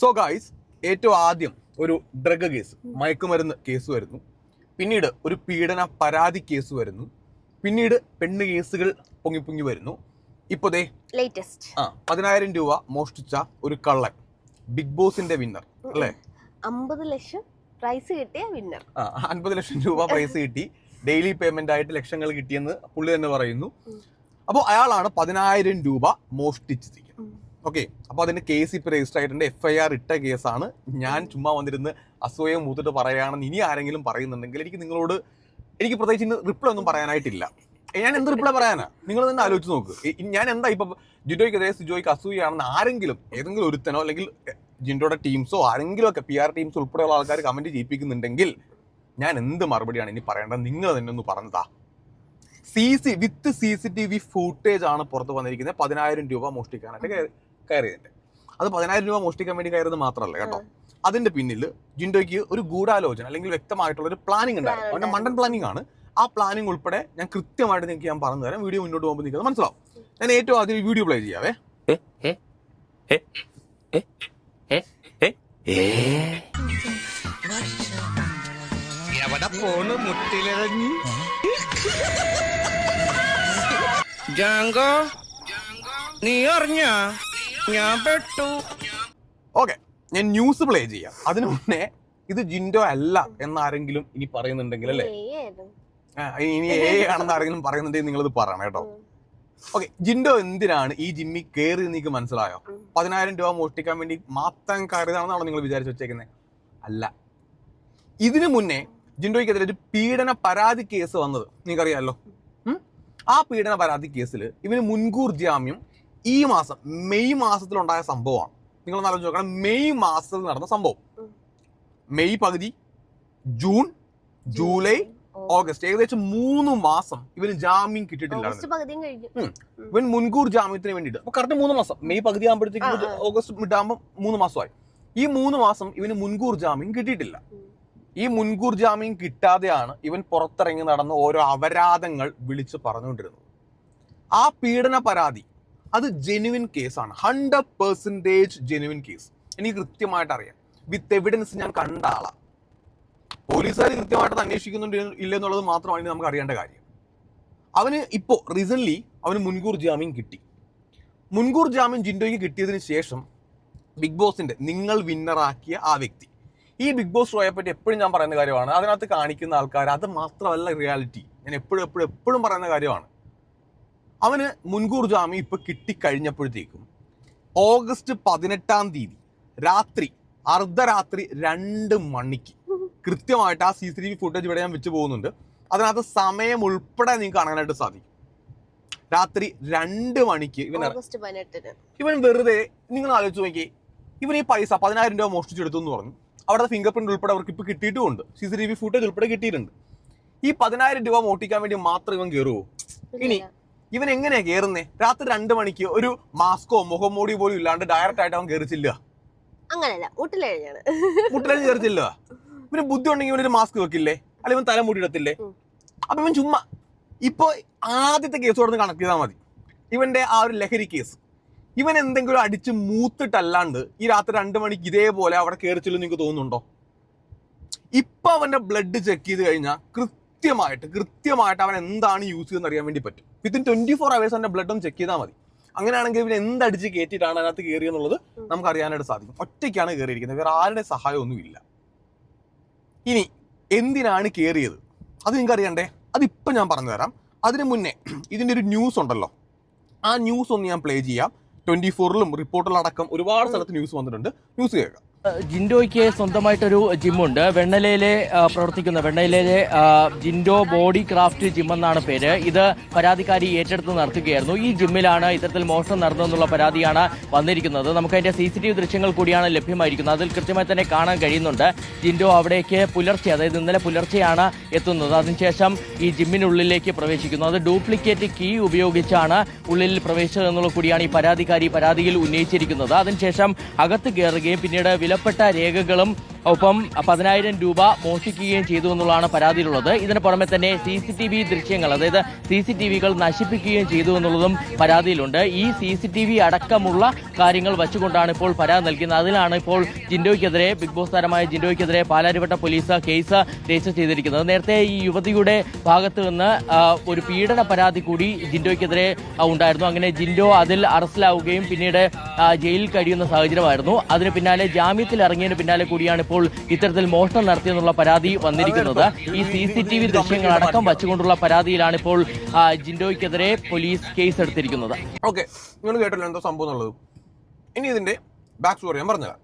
So guys ഏറ്റവും ആദ്യം ഒരു ഡ്രഗ് കേസ് മയക്കുമരുന്ന് കേസ് വരുന്നു. പിന്നീട് ഒരു പീഡന പരാതി കേസ് വരുന്നു. പിന്നീട് പെണ്ണ് കേസുകൾ പൊങ്ങി പൊങ്ങി വരുന്നു. ഇപ്പൊ ദേ ലേറ്റസ്റ്റ് ആ പതിനായിരം രൂപ മോഷ്ടിച്ച ഒരു കള്ളൻ ബിഗ് ബോസിന്റെ വിന്നർ അല്ലേ? അമ്പത് ലക്ഷം പ്രൈസ് കിട്ടിയ വിന്നർ ആ അൻപത് ലക്ഷം രൂപ പ്രൈസ് കിട്ടി. ഡെയിലി പേയ്മെന്റ് ആയിട്ട് ലക്ഷങ്ങൾ കിട്ടിയെന്ന് പുള്ളി തന്നെ പറയുന്നു. അപ്പോൾ അയാളാണ് പതിനായിരം രൂപ മോഷ്ടിച്ചിരിക്കുന്നത്. ഓക്കെ അപ്പോൾ അതിന്റെ കേസ് ഇപ്പൊ രജിസ്റ്റർ ആയിട്ടുണ്ട്. എഫ് ഐ ആർ ഇട്ട കേസാണ് ഞാൻ ചുമ്മാ വന്നിരുന്ന് അസൂയം മൂത്തിട്ട് പറയുകയാണെന്ന് ഇനി ആരെങ്കിലും പറയുന്നുണ്ടെങ്കിൽ എനിക്ക് നിങ്ങളോട് എനിക്ക് പ്രത്യേകിച്ച് ഇന്ന് റിപ്ലൈ ഒന്നും പറയാനായിട്ടില്ല. ഞാൻ എന്ത് റിപ്ലൈ പറയാനാ? നിങ്ങൾ തന്നെ ആലോചിച്ച് നോക്ക്. ഞാൻ എന്താ ഇപ്പൊ ജിൻഡോയ്ക്കെതിരെ സിജോയ്ക്ക് അസൂയാണെന്ന് ആരെങ്കിലും ഏതെങ്കിലും ഒരുത്തനോ അല്ലെങ്കിൽ ജിൻഡോയുടെ ടീംസോ ആരെങ്കിലും ഒക്കെ പി ആർ ടീംസ് ഉൾപ്പെടെയുള്ള ആൾക്കാർ കമന്റ് ചെയ്യിപ്പിക്കുന്നുണ്ടെങ്കിൽ ഞാൻ എന്ത് മറുപടിയാണ് ഇനി പറയേണ്ടത്? നിങ്ങൾ തന്നെ ഒന്ന് പറഞ്ഞതാ. C C with C C T V footage ആണ് പുറത്ത് വന്നിരിക്കുന്നത്. പതിനായിരം രൂപ മോഷ്ടിക്കാനായിട്ട്. കയറി- കയറിയതിന്റെ അത് പതിനായിരം രൂപ മോഷ്ടിക്കാൻ വേണ്ടി കയറിയത് മാത്രമല്ല കേട്ടോ. അതിന്റെ പിന്നിൽ ജിൻഡോയ്ക്ക് ഒരു ഗൂഢാലോചന അല്ലെങ്കിൽ വ്യക്തമായിട്ടുള്ള ഒരു പ്ലാനിംഗ് ഉണ്ടായിരുന്നു. അവന്റെ മണ്ടൻ പ്ലാനിങ് ആണ്. ആ പ്ലാനിങ് ഉൾപ്പെടെ ഞാൻ കൃത്യമായിട്ട് നിങ്ങൾക്ക് ഞാൻ പറഞ്ഞു തരാം. വീഡിയോ മുന്നോട്ട് പോകുമ്പോൾ നിങ്ങൾക്ക് മനസ്സിലാവും. ഞാൻ ഏറ്റവും ആദ്യം വീഡിയോ പ്ലേ ചെയ്യാവേ. എവിടെ പോണ് മുട്ടിലിറങ്ങി? ജാങ്കോ നീ അറിഞ്ഞ ഞാൻ പെട്ടു. ഓക്കെ ഞാൻ ന്യൂസ് പ്ലേ ചെയ്യാം. അതിനു മുന്നേ ഇത് ജിൻഡോ അല്ല എന്നാരെങ്കിലും ഇനി പറയുന്നുണ്ടെങ്കിൽ അല്ലേ? ആ, ഇനി ഏ ആണെന്ന് ആരെങ്കിലും പറയുന്നുണ്ടെങ്കിൽ നിങ്ങളിത് പറയണം കേട്ടോ. ഓക്കെ ജിൻഡോ എന്തിനാണ് ഈ ജിമ്മി കയറി നിങ്ങൾക്ക് മനസ്സിലായോ. പതിനായിരം രൂപ മോഷ്ടിക്കാൻ വേണ്ടി മാത്രം കയറിയതാണെന്നാണോ നിങ്ങൾ വിചാരിച്ചു വെച്ചേക്കുന്നത് അല്ല. ഇതിനു മുന്നേ ജിൻഡോയ്ക്കെതിരെ ഒരു പീഡന പരാതി കേസ് വന്നത് നിങ്ങൾക്കറിയാമല്ലോ അറിയാമല്ലോ ആ പീഡന പരാതി കേസിൽ ഇവന് മുൻകൂർ ജാമ്യം ഈ മാസം മെയ് മാസത്തിലുണ്ടായ സംഭവമാണ്. നിങ്ങൾ ആലോചിച്ച് നോക്കണം. മെയ് മാസത്തിൽ നടന്ന സംഭവം. മെയ് പകുതി ജൂൺ ജൂലൈ ഓഗസ്റ്റ്. ഏകദേശം മൂന്ന് മാസം ഇവന് ജാമ്യം കിട്ടിയിട്ടില്ല ഇവൻ മുൻകൂർ ജാമ്യത്തിന് വേണ്ടിട്ട് അപ്പൊ കറക്റ്റ് മൂന്ന് മാസം. മെയ് പകുതി ആകുമ്പോഴത്തേക്ക്. ഓഗസ്റ്റ് മിഡാകുമ്പോൾ മൂന്ന് മാസമായി. ഈ മൂന്ന് മാസം ഇവന് മുൻകൂർ ജാമ്യം കിട്ടിയിട്ടില്ല. ഈ മുൻകൂർ ജാമ്യം കിട്ടാതെയാണ് ഇവൻ പുറത്തിറങ്ങി നടന്ന ഓരോ അപരാധങ്ങൾ വിളിച്ച് പറഞ്ഞുകൊണ്ടിരുന്നത്. ആ പീഡന പരാതി അത് ജെനുവിൻ കേസാണ് ഹൺഡ്രഡ് പെർസെന്റേജ് ജെനുവിൻ കേസ് എനിക്ക് കൃത്യമായിട്ട് അറിയാം. വിത്ത് എവിഡൻസ് ഞാൻ കണ്ട ആളാ. പോലീസുകാർ കൃത്യമായിട്ട് അന്വേഷിക്കുന്നുണ്ട് ഇല്ല എന്നുള്ളത് മാത്രമാണ് നമുക്ക് അറിയേണ്ട കാര്യം. അവന് ഇപ്പോൾ റീസൺലി അവന് മുൻകൂർ ജാമ്യം കിട്ടി. മുൻകൂർ ജാമ്യം ജിൻഡോയ്ക്ക് കിട്ടിയതിന് ശേഷം ബിഗ് ബോസിന്റെ നിങ്ങൾ വിന്നറാക്കിയ ആ വ്യക്തി. ഈ ബിഗ് ബോസ് ഷോയെ പറ്റി എപ്പോഴും ഞാൻ പറയുന്ന കാര്യമാണ്. അതിനകത്ത് കാണിക്കുന്ന ആൾക്കാർ അത് മാത്രമല്ല റിയാലിറ്റി ഞാൻ എപ്പോഴും എപ്പോഴും എപ്പോഴും പറയുന്ന കാര്യമാണ്. അവന് മുൻകൂർ ജാമ്യം ഇപ്പം കിട്ടിക്കഴിഞ്ഞപ്പോഴത്തേക്കും ഓഗസ്റ്റ് പതിനെട്ടാം തീയതി രാത്രി അർദ്ധരാത്രി രണ്ട് മണിക്ക് കൃത്യമായിട്ട് ആ C C T V footage ഇവിടെ ഞാൻ വെച്ച് പോകുന്നുണ്ട്. അതിനകത്ത് സമയം ഉൾപ്പെടെ നിങ്ങൾക്ക് കാണാനായിട്ട് സാധിക്കും. രാത്രി രണ്ട് മണിക്ക് ഇവൻ ഇവൻ വെറുതെ നിങ്ങൾ ആലോചിച്ച് നോക്കി ഇവൻ ഈ പൈസ പതിനായിരം രൂപ മോഷ്ടിച്ചെടുത്തു എന്ന് പറഞ്ഞു. അവിടുത്തെ ഫിംഗർ പ്രിന്റ് ഉൾപ്പെടെ അവർക്ക് ഇപ്പൊ കിട്ടിയിട്ടുമുണ്ട്. C C T V footage ഉൾപ്പെടെ കിട്ടിയിട്ടുണ്ട്. ഈ പതിനായിരം രൂപ മോഷ്ടിക്കാൻ വേണ്ടി മാത്രം ഇവൻ കയറുമോ ഇനി ഇവൻ എങ്ങനെയാ കേറുന്നേ? രാത്രി രണ്ട് മണിക്ക് ഒരു മാസ്കോ മുഖം മൂടി പോലും ഇല്ലാണ്ട് ഡയറക്റ്റ് ആയിട്ട് അവൻ കയറിച്ചില്ല അങ്ങനല്ല മുട്ടിലഴിഞ്ഞാണ് കയറിച്ചില്ല ഇവന് ബുദ്ധി ഉണ്ടെങ്കിൽ ഇവനൊരു മാസ്ക് വെക്കില്ലേ? അല്ലെങ്കിൽ ഇവൻ തല മൂടിയിടത്തില്ലേ. അപ്പൊ ഇവൻ ചുമ്മാ ഇപ്പൊ ആദ്യത്തെ കേസ് കൊടുത്ത് കണക്ട് ചെയ്താൽ മതി. ഇവന്റെ ആ ഒരു ലഹരി കേസ് ഇവൻ എന്തെങ്കിലും അടിച്ച് മൂത്തിട്ടല്ലാണ്ട് ഈ രാത്രി രണ്ട് മണിക്ക് ഇതേപോലെ അവിടെ കയറിച്ചില്ലെന്ന് നിങ്ങൾക്ക് തോന്നുന്നുണ്ടോ? ഇപ്പൊ അവന്റെ ബ്ലഡ് ചെക്ക് ചെയ്ത് കഴിഞ്ഞാൽ കൃത്യമായിട്ട് കൃത്യമായിട്ട് അവൻ എന്താണ് യൂസ് ചെയ്യുന്നത് അറിയാൻ വേണ്ടി പറ്റും. വിത്തിൻ ട്വന്റി ഫോർ അവേഴ്സ് അവന്റെ ബ്ലഡ് ഒന്ന് ചെക്ക് ചെയ്താൽ മതി. അങ്ങനെയാണെങ്കിൽ ഇവൻ എന്തടിച്ച് കയറ്റിയിട്ടാണ് അതിനകത്ത് കയറി എന്നുള്ളത് നമുക്ക് അറിയാനായിട്ട് സാധിക്കും. ഒറ്റയ്ക്കാണ് കയറിയിരിക്കുന്നത് വേറെ ആരുടെ സഹായമൊന്നുമില്ല. ഇനി എന്തിനാണ് കയറിയത് അത് നിങ്ങൾക്ക് അറിയണ്ടേ? അതിപ്പോൾ ഞാൻ പറഞ്ഞു തരാം. അതിന് മുന്നേ ഇതിന്റെ ഒരു ന്യൂസ് ഉണ്ടല്ലോ. ആ ന്യൂസ് ഒന്ന് ഞാൻ പ്ലേ ചെയ്യാം. ട്വന്റി ഫോറിലും റിപ്പോർട്ടിലടക്കം ഒരുപാട് സ്ഥലത്ത് ന്യൂസ് വന്നിട്ടുണ്ട്. ന്യൂസ് കേൾക്കാം. ജിൻഡോയ്ക്ക് സ്വന്തമായിട്ടൊരു ജിമ്മുണ്ട്. വെണ്ണലയിലെ പ്രവർത്തിക്കുന്ന വെണ്ണലയിലെ ജിൻഡോ ബോഡി ക്രാഫ്റ്റ് ജിം എന്നാണ് പേര്. ഇത് പരാതിക്കാരി ഏറ്റെടുത്ത് നടത്തുകയായിരുന്നു. ഈ ജിമ്മിലാണ് ഇത്തരത്തിൽ മോഷണം നടന്നതെന്നുള്ള പരാതിയാണ് വന്നിരിക്കുന്നത്. നമുക്ക് അതിന്റെ സി സി ടി വി ദൃശ്യങ്ങൾ കൂടിയാണ് ലഭ്യമായിരിക്കുന്നത്. അതിൽ കൃത്യമായി തന്നെ കാണാൻ കഴിയുന്നുണ്ട്. ജിൻഡോ അവിടേക്ക് പുലർച്ചെ അതായത് ഇന്നലെ പുലർച്ചെയാണ് എത്തുന്നത്. അതിനുശേഷം ഈ ജിമ്മിനുള്ളിലേക്ക് പ്രവേശിക്കുന്നു. അത് ഡ്യൂപ്ലിക്കേറ്റ് കീ ഉപയോഗിച്ചാണ് ഉള്ളിൽ പ്രവേശിച്ചതെന്നുള്ള കൂടിയാണ് ഈ പരാതിക്കാരി പരാതിയിൽ ഉന്നയിച്ചിരിക്കുന്നത്. അതിനുശേഷം അകത്ത് കയറുകയും പിന്നീട് വിലപ്പെട്ട രേഖകളും ഒപ്പം പതിനായിരം രൂപ മോഷ്ടിക്കുകയും ചെയ്തു എന്നുള്ളതാണ് പരാതിയിലുള്ളത്. ഇതിന് പുറമെ തന്നെ സി സി ടി വി ദൃശ്യങ്ങൾ അതായത് സി സി ടി വികൾ നശിപ്പിക്കുകയും ചെയ്തു എന്നുള്ളതും പരാതിയിലുണ്ട്. ഈ സി സി ടി വി അടക്കമുള്ള കാര്യങ്ങൾ വച്ചുകൊണ്ടാണ് ഇപ്പോൾ പരാതി നൽകുന്നത് അതിലാണ് ഇപ്പോൾ ജിൻഡോയ്ക്കെതിരെ ബിഗ് ബോസ് താരമായ ജിൻഡോയ്ക്കെതിരെ പാലാരിവട്ട പോലീസ് കേസ് രജിസ്റ്റർ ചെയ്തിരിക്കുന്നത്. നേരത്തെ ഈ യുവതിയുടെ ഭാഗത്ത് നിന്ന് ഒരു പീഡന പരാതി കൂടി ജിൻഡോയ്ക്കെതിരെ ഉണ്ടായിരുന്നു. അങ്ങനെ ജിൻഡോ അതിൽ അറസ്റ്റിലാവുകയും പിന്നീട് ജയിലിൽ കഴിയുന്ന സാഹചര്യമായിരുന്നു. അതിന് പിന്നാലെ ജാമ്യത്തിൽ ഇറങ്ങിയതിന് പിന്നാലെ കൂടിയാണ് ഇപ്പോൾ ഇത്തരത്തിൽ മോഷണം നടത്തിയെന്നുള്ള പരാതി വന്നിരിക്കുന്നത്. ഈ സി സി ടി വി ദൃശ്യങ്ങൾ അടക്കം വച്ചുകൊണ്ടുള്ള പരാതിയിലാണ് ഇപ്പോൾ ജിൻഡോയ്ക്കെതിരെ പോലീസ് കേസ് എടുത്തിരിക്കുന്നത് ഓക്കെ നിങ്ങൾ കേട്ടല്ലോ എന്തോ സംഭവം എന്നുള്ളത്. ഇനി ഇതിന്റെ ബാക്ക് സ്റ്റോറി ഞാൻ പറഞ്ഞുതരാം.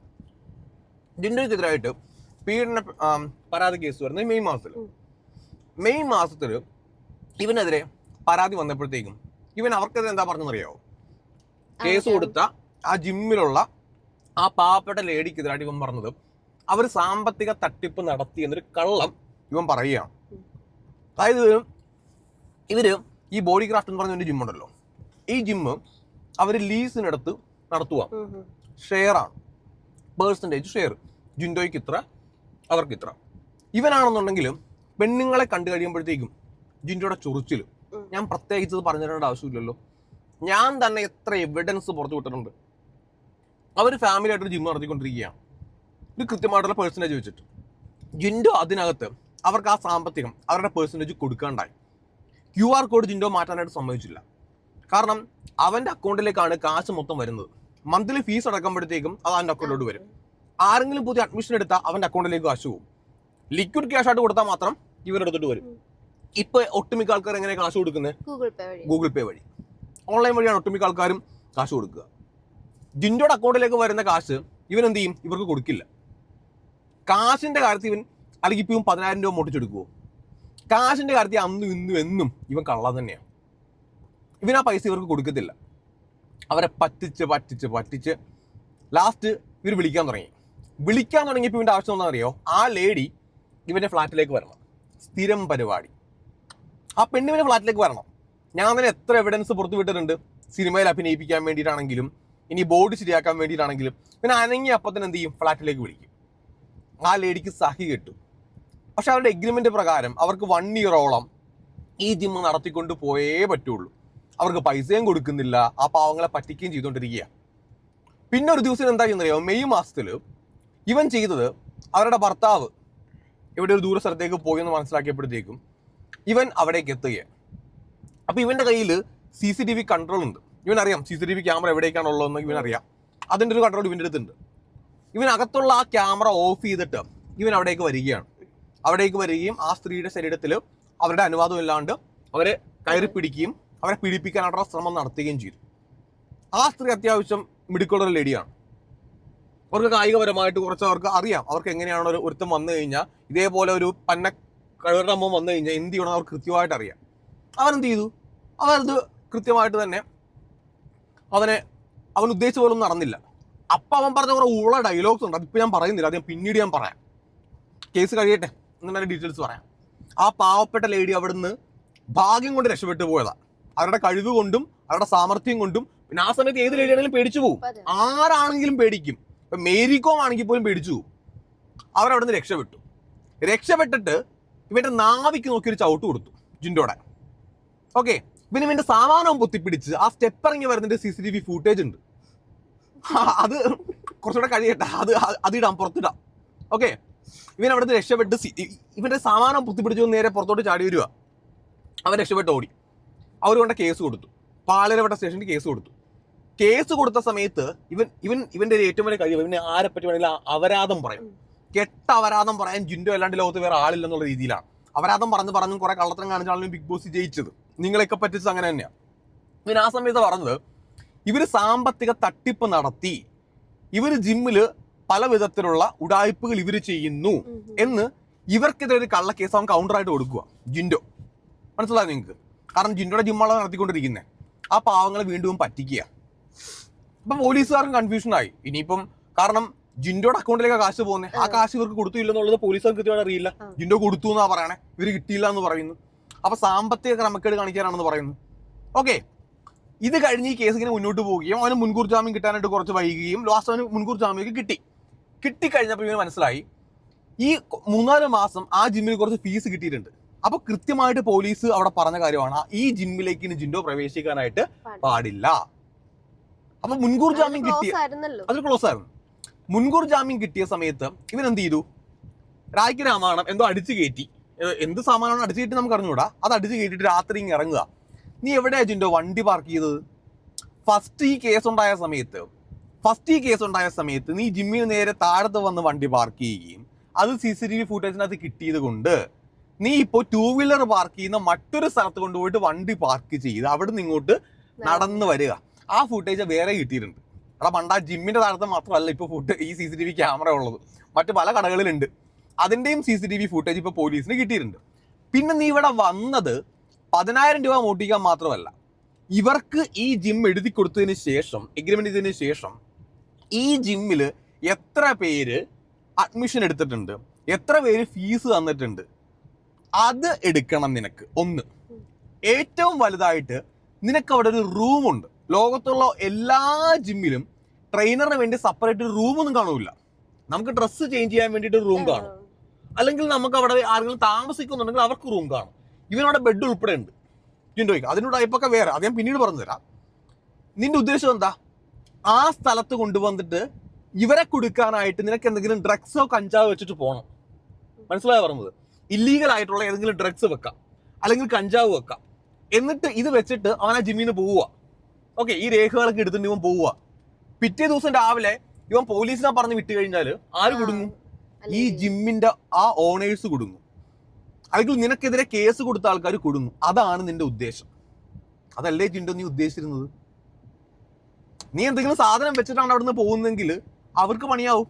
ജിൻഡോയ്ക്കെതിരായിട്ട് പീഡന പരാതി കേസ് വരുന്നത് മെയ് മാസത്തിൽ. മെയ് മാസത്തിൽ ഇവനെതിരെ പരാതി വന്നപ്പോഴത്തേക്കും ഇവൻ അവർക്കെതിരെ എന്താ പറഞ്ഞെന്നറിയാവോ? കേസ് കൊടുത്ത ആ ജിമ്മിലുള്ള ആ പാവപ്പെട്ട ലേഡിക്കെതിരായിട്ട് ഇവൻ പറഞ്ഞത് അവർ സാമ്പത്തിക തട്ടിപ്പ് നടത്തി എന്നൊരു കള്ളം ഇവൻ പറയുകയാണ്. അതായത് ഇവർ ഈ ബോഡി ക്രാഫ്റ്റ് എന്ന് പറഞ്ഞൊരു ജിമ്മുണ്ടല്ലോ ഈ ജിമ്മ് അവർ ലീസിനെടുത്ത് നടത്തുക ആണ് പേഴ്സന്റേജ് ഷെയർ ജിൻഡോയ്ക്ക് ഇത്ര അവർക്ക് ഇത്ര. ഇവനാണെന്നുണ്ടെങ്കിലും പെണ്ണുങ്ങളെ കണ്ടു കഴിയുമ്പോഴത്തേക്കും ജിൻഡോയുടെ ചൊറിച്ചിൽ ഞാൻ പ്രത്യേകിച്ച് ഇത് പറഞ്ഞു തരേണ്ട ആവശ്യമില്ലല്ലോ. ഞാൻ തന്നെ എത്ര എവിഡൻസ് പുറത്തു വിട്ടിട്ടുണ്ട് അവർ ഫാമിലി ആയിട്ടൊരു ജിം നടത്തിക്കൊണ്ടിരിക്കുകയാണ്. ഒരു കൃത്യമായിട്ടുള്ള പേഴ്സന്റേജ് വെച്ചിട്ട്. ജിൻഡോ അതിനകത്ത് അവർക്ക് ആ സാമ്പത്തികം അവരുടെ പേഴ്സന്റേജ് കൊടുക്കാണ്ടായി. ക്യു ആർ കോഡ് ജിൻഡോ മാറ്റാനായിട്ട് സമ്മതിച്ചില്ല. കാരണം അവന്റെ അക്കൗണ്ടിലേക്കാണ് കാശ് മൊത്തം വരുന്നത്. മന്ത്ലി ഫീസ് അടക്കുമ്പോഴത്തേക്കും അത് അവന്റെ അക്കൗണ്ടിലോട്ട് വരും. ആരെങ്കിലും പുതിയ അഡ്മിഷൻ എടുത്താൽ അവന്റെ അക്കൗണ്ടിലേക്ക് കാശ് പോകും. ലിക്വിഡ് ക്യാഷ് ആയിട്ട് കൊടുത്താൽ മാത്രം ഇവരെടുത്തിട്ട് വരും. ഇപ്പൊ ഒട്ടുമിക്ക ആൾക്കാർ എങ്ങനെ കാശ് കൊടുക്കുന്നത് ഗൂഗിൾ പേ വഴി. ഗൂഗിൾ പേ വഴി. ഓൺലൈൻ വഴിയാണ് ഒട്ടുമിക്ക ആൾക്കാരും കാശ് കൊടുക്കുക. ജിൻഡോയുടെ അക്കൗണ്ടിലേക്ക് വരുന്ന കാശ് ഇവൻ എന്ത് ചെയ്യും? ഇവർക്ക് കൊടുക്കില്ല. കാശിന്റെ കാര്യത്തിൽ ഇവൻ അല്ലെങ്കിൽ ഇപ്പം പതിനായിരം രൂപ മുട്ടിച്ചെടുക്കുമോ കാശിന്റെ കാര്യത്തിൽ അന്നും ഇന്നും എന്നും ഇവൻ കള്ള തന്നെയാണ് ഇവൻ ആ പൈസ ഇവർക്ക് കൊടുക്കത്തില്ല. അവരെ പറ്റിച്ച് പറ്റിച്ച് പറ്റിച്ച് ലാസ്റ്റ് ഇവർ വിളിക്കാൻ തുടങ്ങി. വിളിക്കാൻ തുടങ്ങിയപ്പോൾ ഇവന്റെ ആവശ്യം എന്താണെന്ന് അറിയോ ആ ലേഡി ഇവന്റെ ഫ്ലാറ്റിലേക്ക് വരണം. സ്ഥിരം പരിപാടി. ആ പെണ്ണിവന്റെ ഫ്ലാറ്റിലേക്ക് വരണം. ഞാൻ തന്നെ എത്ര എവിഡൻസ് പുറത്തു വിട്ടിട്ടുണ്ട് സിനിമയിൽ അഭിനയിപ്പിക്കാൻ വേണ്ടിയിട്ടാണെങ്കിലും ഇനി ബോർഡ് ശരിയാക്കാൻ വേണ്ടിയിട്ടാണെങ്കിലും. പിന്നെ അനങ്ങി അപ്പം തന്നെ എന്ത് ചെയ്യും? ഫ്ലാറ്റിലേക്ക് വിളിക്കും. ആ ലേഡിക്ക് സഹി കിട്ടും. പക്ഷെ അവരുടെ എഗ്രിമെന്റ് പ്രകാരം അവർക്ക് വൺ ഇയറോളം ഈ ജിമ്മ് നടത്തിക്കൊണ്ട് പോയേ പറ്റുള്ളൂ. അവർക്ക് പൈസയും കൊടുക്കുന്നില്ല. ആ പാവങ്ങളെ പറ്റിക്കുകയും ചെയ്തുകൊണ്ടിരിക്കുക പിന്നെ ഒരു ദിവസം എന്താ ചെയ്യുന്നറിയോ? മെയ് മാസത്തിൽ ഇവൻ ചെയ്തത് അവരുടെ ഭർത്താവ് ഇവിടെ ഒരു ദൂര സ്ഥലത്തേക്ക് പോയി എന്ന് മനസ്സിലാക്കിയപ്പോഴത്തേക്കും ഇവൻ അവിടേക്ക് എത്തുകയാണ് അപ്പോൾ ഇവന്റെ കയ്യിൽ C C T V control ഉണ്ട്. ഇവൻ അറിയാം C C T V camera എവിടേക്കാണ് ഉള്ളതെന്ന് ഇവൻ അറിയാം അതിന്റെ ഒരു കൺട്രോൾ ഇവന്റെ അടുത്തുണ്ട്. ഇവൻ അകത്തുള്ള ആ ക്യാമറ ഓഫ് ചെയ്തിട്ട് ഇവൻ അവിടേക്ക് വരികയാണ്. അവിടേക്ക് വരികയും ആ സ്ത്രീയുടെ ശരീരത്തിൽ അവരുടെ അനുവാദം ഇല്ലാണ്ട് അവരെ കയറി പിടിക്കുകയും അവരെ പീഡിപ്പിക്കാനുള്ള ശ്രമം നടത്തുകയും ചെയ്തു. ആ സ്ത്രീ അത്യാവശ്യം മിടുക്കുള്ളൊരു ലേഡിയാണ് അവർക്ക് കായികപരമായിട്ട് കുറച്ച് അവർക്ക് അറിയാം. അവർക്ക് എങ്ങനെയാണ് ഒരു ഒരുത്തം വന്നു കഴിഞ്ഞാൽ ഇതേപോലെ ഒരു പന്ന കഴിവരുടെ അമ്മ വന്നു കഴിഞ്ഞാൽ എന്ത് ചെയ്യണം അവർക്ക് കൃത്യമായിട്ട് അറിയാം. അവൻ എന്ത് ചെയ്തു? അവനത് കൃത്യമായിട്ട് തന്നെ അവനെ അവൻ ഉദ്ദേശിച്ച പോലൊന്നും നടന്നില്ല. അപ്പൊ അവൻ പറഞ്ഞ കുറെ ഉള്ള ഡയലോഗ്സ് ഉണ്ട്. അതിപ്പോ ഞാൻ പറയുന്നില്ല. അത് ഞാൻ പിന്നീട് ഞാൻ പറയാം. കേസ് കഴിയട്ടെ. എന്നിട്ട് ഡീറ്റെയിൽസ് പറയാം. ആ പാവപ്പെട്ട ലേഡി അവിടുന്ന് ഭാഗ്യം കൊണ്ട് രക്ഷപ്പെട്ടു പോയതാ. അവരുടെ കഴിവ് കൊണ്ടും അവരുടെ സാമർഥ്യം കൊണ്ടും പിന്നെ ആ സമയത്ത് ഏത് ലേഡിയാണെങ്കിലും പേടിച്ചു പോകും ആരാണെങ്കിലും പേടിക്കും. ഇപ്പൊ മേരികോം ആണെങ്കിൽ പോലും പേടിച്ചു പോകും അവരവിടുന്ന് രക്ഷപ്പെട്ടു. രക്ഷപ്പെട്ടിട്ട് ഇവന്റെ നാവിക്ക് നോക്കി ഒരു ചവിട്ട് കൊടുത്തു ജിൻഡോടെ. ഓക്കെ പിന്നെ ഇവന്റെ സാമാനവും പൊത്തിപ്പിടിച്ച് ആ സ്റ്റെപ്പ് ഇറങ്ങി വരുന്നതിന്റെ C C T V footage ഉണ്ട്. അത് കുറച്ചുകൂടെ കഴിയട്ടെ. അത് അതിടാം പുറത്തിടാം. ഓക്കെ ഇവൻ അവിടുത്തെ രക്ഷപ്പെട്ട് ഇവന്റെ സാമാനം പുത്തിപ്പിടിച്ചു നേരെ പുറത്തോട്ട് ചാടി വരിക. അവൻ രക്ഷപ്പെട്ട് ഓടി. അവർ കൊണ്ട കേസ് കൊടുത്തു. പാലരവട്ട സ്റ്റേഷനിൽ കേസ് കൊടുത്തു. കേസ് കൊടുത്ത സമയത്ത് ഇവൻ ഇവൻ ഇവന്റെ ഏറ്റവും വലിയ കഴിവ് ഇവനെ ആരെ പറ്റി വേണമെങ്കിലും അവരാധം പറയും. കെട്ട അപരാധം പറയാൻ ജിൻഡോ അല്ലാണ്ട് ലോകത്ത് വേറെ ആളില്ലെന്നുള്ള രീതിയിലാണ്. അവരാധം പറഞ്ഞ് പറഞ്ഞു കുറെ കള്ളത്തരം കാണിച്ചാലും ബിഗ് ബോസ് ജയിച്ചത്. നിങ്ങളെയൊക്കെ പറ്റിച്ചത് അങ്ങനെ തന്നെയാണ് ഇവൻ ആ സമയത്ത് പറഞ്ഞത് ഇവർ സാമ്പത്തിക തട്ടിപ്പ് നടത്തി. ഇവർ ജിമ്മിൽ പല വിധത്തിലുള്ള ഉടായ്പകൾ ഇവർ ചെയ്യുന്നു. എന്ന് ഇവർക്കെതിരെ ഒരു കള്ളക്കേസ് കേസ് അവൻ കൗണ്ടറായിട്ട് കൊടുക്കുക ജിൻഡോ. മനസ്സിലായോ നിങ്ങൾക്ക്? കാരണം ജിൻഡോയുടെ ജിമ്മാണ് നടത്തിക്കൊണ്ടിരിക്കുന്നത് ആ പാവങ്ങളെ വീണ്ടും പറ്റിക്കുക. അപ്പൊ പോലീസുകാർക്ക് കൺഫ്യൂഷനായി ഇനിയിപ്പം കാരണം ജിൻഡോയുടെ അക്കൗണ്ടിലേക്ക് കാശ് പോകുന്നത് ആ കാശ് ഇവർക്ക് കൊടുത്തില്ല എന്നുള്ളത് പോലീസുകാർക്ക് കൃത്യമായിട്ട് അറിയില്ല. ജിൻഡോ കൊടുത്തു എന്നാ പറയണേ. ഇവർ കിട്ടിയില്ല എന്ന് പറയുന്നു. അപ്പൊ സാമ്പത്തിക ക്രമക്കേട് കാണിക്കാനാണെന്ന് പറയുന്നു. ഓക്കെ. ഇത് കഴിഞ്ഞ് ഈ കേസ് ഇങ്ങനെ മുന്നോട്ട് പോവുകയും അവന് മുൻകൂർ ജാമ്യം കിട്ടാനായിട്ട് കുറച്ച് വൈകുകയും ലാസ്റ്റ് അവന് മുൻകൂർ ജാമ്യമൊക്കെ കിട്ടി. കിട്ടിക്കഴിഞ്ഞപ്പോൾ ഇവന് മനസ്സിലായി ഈ മൂന്നാൽ മാസം ആ ജിമ്മിൽ കുറച്ച് ഫീസ് കിട്ടിയിട്ടുണ്ട്. അപ്പൊ കൃത്യമായിട്ട് പോലീസ് അവിടെ പറഞ്ഞ കാര്യമാണ് ഈ ജിമ്മിലേക്ക് ഇനി ജിൻഡോ പ്രവേശിക്കാനായിട്ട് പാടില്ല. അപ്പൊ മുൻകൂർ ജാമ്യം കിട്ടിയ അതൊരു ക്ലോസ് ആയിരുന്നു. മുൻകൂർ ജാമ്യം കിട്ടിയ സമയത്ത് ഇവൻ എന്ത് ചെയ്തു? രായ്ക്ക് രാമായണം എന്തോ അടിച്ചു കയറ്റി. എന്ത് സാമാനമാണ് അടിച്ചു കയറ്റി നമുക്ക് അറിഞ്ഞൂടാ. അത് അടിച്ചു കയറ്റിട്ട് രാത്രി ഇറങ്ങുക. നീ എവിടെയാ ജിൻഡോ വണ്ടി പാർക്ക് ചെയ്തത്? ഫസ്റ്റ് ഈ കേസ് ഉണ്ടായ സമയത്ത് ഫസ്റ്റ് ഈ കേസ് ഉണ്ടായ സമയത്ത് നീ ജിമ്മിന് നേരെ താഴത്ത് വന്ന് വണ്ടി പാർക്ക് ചെയ്യുകയും അത് സി സി ടി വി ഫുട്ടേജിനകത്ത് കിട്ടിയത് കൊണ്ട് നീ ഇപ്പോൾ ടൂ വീലർ പാർക്ക് ചെയ്യുന്ന മറ്റൊരു സ്ഥലത്ത് കൊണ്ടുപോയിട്ട് വണ്ടി പാർക്ക് ചെയ്ത് അവിടെ നിന്ന് ഇങ്ങോട്ട് നടന്നു വരിക. ആ ഫുട്ടേജ് വേറെ കിട്ടിയിട്ടുണ്ട്. അവിടെ പണ്ട് ആ ജിമ്മിന്റെ താഴത്ത് മാത്രമല്ല ഇപ്പൊ ഫുട്ട് ഈ C C T V camera ഉള്ളത്. മറ്റു പല കടകളിലുണ്ട്. അതിന്റെയും C C T V footage ഇപ്പൊ പോലീസിന് കിട്ടിയിട്ടുണ്ട്. പിന്നെ നീ ഇവിടെ വന്നത് പതിനായിരം രൂപ മോട്ടിക്കാൻ മാത്രമല്ല ഇവർക്ക് ഈ ജിം എഴുതി കൊടുത്തതിന് ശേഷം എഗ്രിമെന്റ് ചെയ്തതിന് ശേഷം ഈ ജിമ്മിൽ എത്ര പേര് അഡ്മിഷൻ എടുത്തിട്ടുണ്ട് എത്ര പേര് ഫീസ് തന്നിട്ടുണ്ട് അത് എടുക്കണം നിനക്ക്. ഒന്ന് ഏറ്റവും വലുതായിട്ട് നിനക്ക് അവിടെ ഒരു റൂമുണ്ട് ലോകത്തുള്ള എല്ലാ ജിമ്മിലും ട്രെയിനറിന് വേണ്ടി സെപ്പറേറ്റ് റൂമൊന്നും കാണൂല. നമുക്ക് ഡ്രസ്സ് ചേഞ്ച് ചെയ്യാൻ വേണ്ടിയിട്ട് റൂം കാണും. അല്ലെങ്കിൽ നമുക്ക് അവിടെ ആരെങ്കിലും താമസിക്കുന്നുണ്ടെങ്കിൽ അവർക്ക് റൂം കാണും. ഇവനവിടെ ബെഡ് ഉൾപ്പെടെ ഉണ്ട് ജിൻഡോയ്ക്ക് അതിനോട് അയപ്പൊക്കെ വേറെ. അത് ഞാൻ പിന്നീട് പറഞ്ഞു തരാം നിന്റെ ഉദ്ദേശം എന്താ? ആ സ്ഥലത്ത് കൊണ്ടുവന്നിട്ട് ഇവരെ കൊടുക്കാനായിട്ട് നിനക്ക് എന്തെങ്കിലും ഡ്രഗ്സോ കഞ്ചാവോ വെച്ചിട്ട് പോകണം മനസ്സിലായ പറഞ്ഞത്? ഇല്ലീഗൽ ആയിട്ടുള്ള ഏതെങ്കിലും ഡ്രഗ്സ് വെക്കാം. അല്ലെങ്കിൽ കഞ്ചാവ് വെക്കാം. എന്നിട്ട് ഇത് വെച്ചിട്ട് അവൻ ആ ജിമ്മിന്ന് പോവുക ഓക്കെ ഈ രേഖകളൊക്കെ എടുത്തിട്ട് ഇവൻ പോവുക പിറ്റേ ദിവസം രാവിലെ ഇവൻ പോലീസിനെ പറഞ്ഞ് വിട്ട് കഴിഞ്ഞാൽ ആര് കുടുങ്ങും? ഈ ജിമ്മിന്റെ ആ ഓണേഴ്സ് കുടുങ്ങും. അല്ലെങ്കിൽ നിനക്കെതിരെ കേസ് കൊടുത്ത ആൾക്കാർ കൊടുന്നു. അതാണ് നിന്റെ ഉദ്ദേശം. അതല്ലേ ചിണ്ടോ നീ ഉദ്ദേശിച്ചിരുന്നത്? നീ എന്തെങ്കിലും സാധനം വെച്ചിട്ടാണ് അവിടുന്ന് പോകുന്നെങ്കിൽ അവർക്ക് പണിയാവും.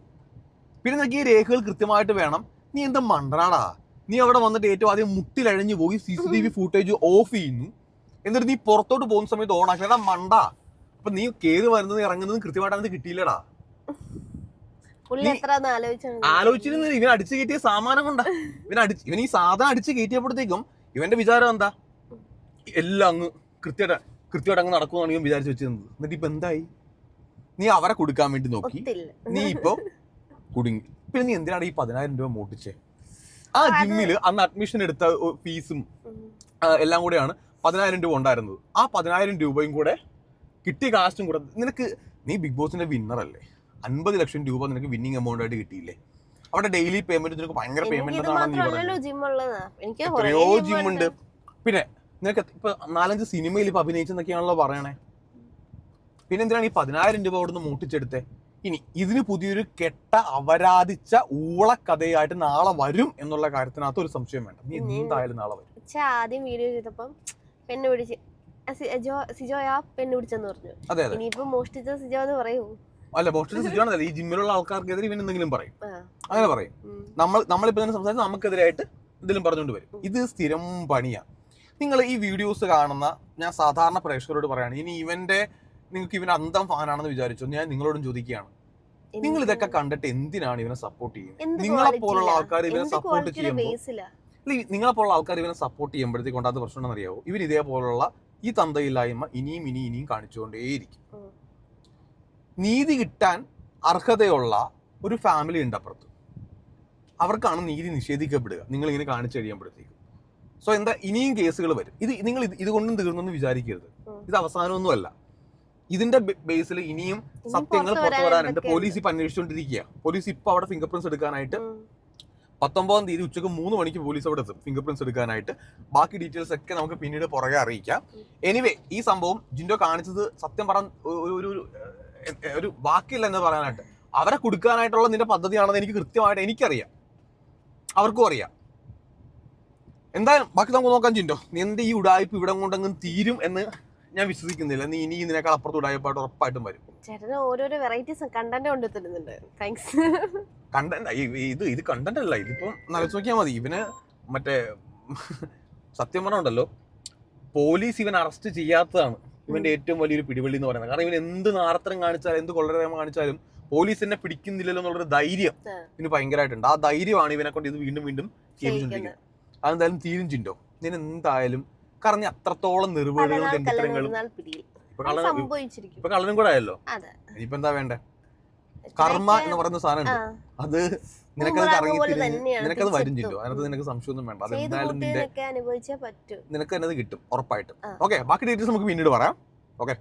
പിന്നെ നിനക്ക് ഈ രേഖകൾ കൃത്യമായിട്ട് വേണം. നീ എന്താ മണ്ടനാടാ? നീ അവിടെ വന്നിട്ട് ഏറ്റവും ആദ്യം മുട്ടിലഴഞ്ഞു പോയി C C T V footage off ചെയ്യുന്നു. എന്നിട്ട് നീ പുറത്തോട്ട് പോകുന്ന സമയത്ത് ഓണാക്കി അതാ എടാ മണ്ട. അപ്പൊ നീ കയറി വരുന്നത് ഇറങ്ങുന്നത് കൃത്യമായിട്ട് അത് കിട്ടിയില്ലടാ. ആലോചിച്ചിരുന്നില്ല ഇവൻ അടിച്ചു കയറ്റിയ സാമാനം കൊണ്ടാ. ഇവൻ അടിച്ച് ഇവൻ ഈ സാധനം അടിച്ചു കയറ്റിയപ്പോഴത്തേക്കും ഇവന്റെ വിചാരം എന്താ? എല്ലാം അങ്ങ് കൃത്യമായിട്ട് കൃത്യമായിട്ട് അങ്ങ് നടക്കുമെന്നാണ് ഇവൻ വിചാരിച്ചു വെച്ചിരുന്നത്. എന്നിട്ട് ഇപ്പൊ എന്തായി? നീ അവരെ കൊടുക്കാൻ വേണ്ടി നോക്കി. നീ ഇപ്പൊ കുടുങ്ങി. പിന്നെ നീ എന്തിനാണ് ഈ പതിനായിരം രൂപ മോട്ടിച്ചേ ആ ജിമ്മിൽ ജിമ്മിൽ അന്ന് അഡ്മിഷൻ എടുത്ത ഫീസും എല്ലാം കൂടെയാണ് പതിനായിരം രൂപ ഉണ്ടായിരുന്നത്. ആ പതിനായിരം രൂപയും കൂടെ കിട്ടിയ കാശും കൂടെ നിനക്ക് നീ ബിഗ് ബോസിന്റെ വിന്നർ അല്ലേ? അൻപത് ലക്ഷം രൂപ നിനക്ക് വിന്നിങ് എമൗണ്ട് ആയിട്ട് കിട്ടിയില്ലേ? അവിടെ ഡെയിലി പേയ്മെന്റ് നിനക്ക് ഭയങ്കര പേയ്മെന്റ് എത്രയോ ജിം ഉണ്ട്. പിന്നെ നിനക്ക് ഇപ്പൊ നാലഞ്ച് സിനിമയിൽ ഇപ്പൊ അഭിനയിച്ചെന്നൊക്കെയാണല്ലോ പറയണേ. പിന്നെ എന്തിനാണ് ഈ പതിനായിരം രൂപ അവിടുന്ന് മൂട്ടിച്ചെടുത്തേ? ഇനി ഇതിന് പുതിയൊരു കെട്ട അവരാധിച്ച ഊളക്കഥയായിട്ട് നാളെ വരും എന്നുള്ള കാര്യത്തിനകത്ത് ഒരു സംശയം വേണ്ട. നീ. എന്തായാലും നാളെ വരും. ആദ്യം വീഡിയോ ചെയ്തപ്പം പെണ്ണ് പിടിച്ച് സിജോയാ പെണ്ണ് പിടിച്ചെന്ന് പറഞ്ഞു. അതെ അതെ. ഇനിയിപ്പോ മോഷ്ടിച്ച സിജോ എന്ന് പറയൂ. അല്ല മോഷ്ടം സിജുവാണല്ലേ ഈ ജിമ്മിലുള്ള ആൾക്കാർക്കെതിരെ ഇവൻ എന്തെങ്കിലും പറയും. അങ്ങനെ പറയും. നമ്മൾ നമ്മളിപ്പോ തന്നെ സംസാരിച്ച് നമുക്കെതിരായിട്ട് എന്തെങ്കിലും പറഞ്ഞുകൊണ്ട് വരും. ഇത് സ്ഥിരം പണിയാണ് നിങ്ങൾ ഈ വീഡിയോസ് കാണുന്ന ഞാൻ സാധാരണ പ്രേക്ഷകരോട് പറയാണ് ഇനി ഇവന്റെ നിങ്ങൾക്ക് ഇവൻ അന്തം ഫാനാണെന്ന് വിചാരിച്ചു? ഞാൻ നിങ്ങളോടും ചോദിക്കുകയാണ്. നിങ്ങൾ ഇതൊക്കെ കണ്ടിട്ട് എന്തിനാണ് ഇവനെ സപ്പോർട്ട് ചെയ്യുന്നത്? നിങ്ങളെ പോലുള്ള ആൾക്കാർ ഇവനെ സപ്പോർട്ട് ചെയ്യുമ്പോൾ? നിങ്ങളെ പോലുള്ള ആൾക്കാർ ഇവനെ സപ്പോർട്ട് ചെയ്യുമ്പോഴത്തേക്ക് ഉണ്ടാകുന്ന പ്രശ്നം അറിയാവോ? ഇവൻ ഇതേപോലുള്ള ഈ തന്തയില്ലായ്മ ഇനിയും ഇനിയും ഇനിയും കാണിച്ചുകൊണ്ടേയിരിക്കും. നീതി കിട്ടാൻ അർഹതയുള്ള ഒരു ഫാമിലി ഉണ്ട് അപ്പുറത്ത്. അവർക്കാണ് നീതി നിഷേധിക്കപ്പെടുക. നിങ്ങൾ ഇങ്ങനെ കാണിച്ചു കഴിയുമ്പോഴത്തേക്കും. സോ എന്താ ഇനിയും കേസുകൾ വരും. ഇത് നിങ്ങൾ ഇത് ഇതുകൊണ്ടും തീർന്നെന്ന് വിചാരിക്കരുത്. ഇത് അവസാനമൊന്നുമല്ല ഇതിന്റെ ബേസിൽ ഇനിയും സത്യങ്ങൾ പുറത്ത് വരാനുണ്ട്. പോലീസ് ഇപ്പൊ അന്വേഷിച്ചുകൊണ്ടിരിക്കുക പോലീസ് ഇപ്പൊ അവിടെ ഫിംഗർ പ്രിന്റ്സ് എടുക്കാനായിട്ട്. പത്തൊമ്പതാം തീയതി ഉച്ചയ്ക്ക് മൂന്ന് മണിക്ക് പോലീസ് അവിടെ എത്തും. ഫിംഗർ പ്രിന്റ്സ് എടുക്കാനായിട്ട്. ബാക്കി ഡീറ്റെയിൽസ് ഒക്കെ നമുക്ക് പിന്നീട് പുറകെ അറിയിക്കാം. എനിവേ ഈ സംഭവം ജിൻഡോ കാണിച്ചത് സത്യം പറഞ്ഞ ഒരു ഒരു വാക്കില്ല എന്ന് പറയാനായിട്ട്. അവരെ കൊടുക്കാനായിട്ടുള്ള നിന്റെ പദ്ധതിയാണെന്ന് എനിക്ക് കൃത്യമായിട്ട് എനിക്കറിയാം. അവർക്കും അറിയാം. എന്തായാലും ബാക്കി നമുക്ക് നോക്കാൻ ചിന്തോ നീ എന്റെ ഈ ഉടായ്പ ഇവിടെ കൊണ്ടങ്ങ് തീരും എന്ന് ഞാൻ വിശ്വസിക്കുന്നില്ല. നീ ഇനി ഇതിനേക്കാൾ അപ്പുറത്ത് ഉടായ്പായിട്ട് ഉറപ്പായിട്ടും വരും. ചേട്ടന് ഓരോരോ വെറൈറ്റീസ് കണ്ടന്റ് കൊണ്ട് തരുന്നുണ്ട്. താങ്ക്സ് കണ്ടന്റ് ഇത് ഇത് കണ്ടന്റ് അല്ല. ഇതിപ്പം നനച്ചു നോക്കിയാൽ മതി. ഇവന് മറ്റേ സത്യം പറഞ്ഞുണ്ടല്ലോ പോലീസ് ഇവൻ അറസ്റ്റ് ചെയ്യാത്തതാണ്. ഇവന്റെ ഏറ്റവും വലിയൊരു പിടിവള്ളി എന്ന് പറയുന്നത്. കാരണം ഇവൻ എന്ത് നാർത്തരം കാണിച്ചാലും എന്ത് കൊള്ളരമ കാണിച്ചാലും പോലീസ് എന്നെ പിടിക്കുന്നില്ലല്ലോ എന്നുള്ളൊരു ധൈര്യം ഇതിന് ഇവന് ഭയങ്കരമായിട്ടുണ്ട് ആ ധൈര്യമാണ് ഇവനെ കൊണ്ട് ഇത് വീണ്ടും വീണ്ടും ചെയ്തിട്ടുണ്ടെങ്കിൽ അതെന്തായാലും തീരും ചിന്തോ ഇതിന് എന്തായാലും കാരണം അത്രത്തോളം നിർവഹണങ്ങളും തെണ്ടിത്തരങ്ങളും ഇപ്പൊ കള്ളനും കൂടെ ആയല്ലോ. ഇനിയിപ്പോ എന്താ വേണ്ടേ? കർമ്മ എന്ന് പറയുന്ന സാധനം അത് നിനക്കത് കറങ്ങി നിനക്കത് വരും. ചില്ലോ അതിനകത്ത് നിനക്ക് സംശയമൊന്നും വേണ്ട. അത് എന്തായാലും നിന്റെ അനുഭവിച്ചേ പറ്റൂ. നിനക്ക് തന്നെ അത് കിട്ടും ഉറപ്പായിട്ടും. ഓക്കെ ബാക്കി ഡീറ്റെയിൽസ് നമുക്ക് പിന്നീട് പറയാം. ഓക്കെ.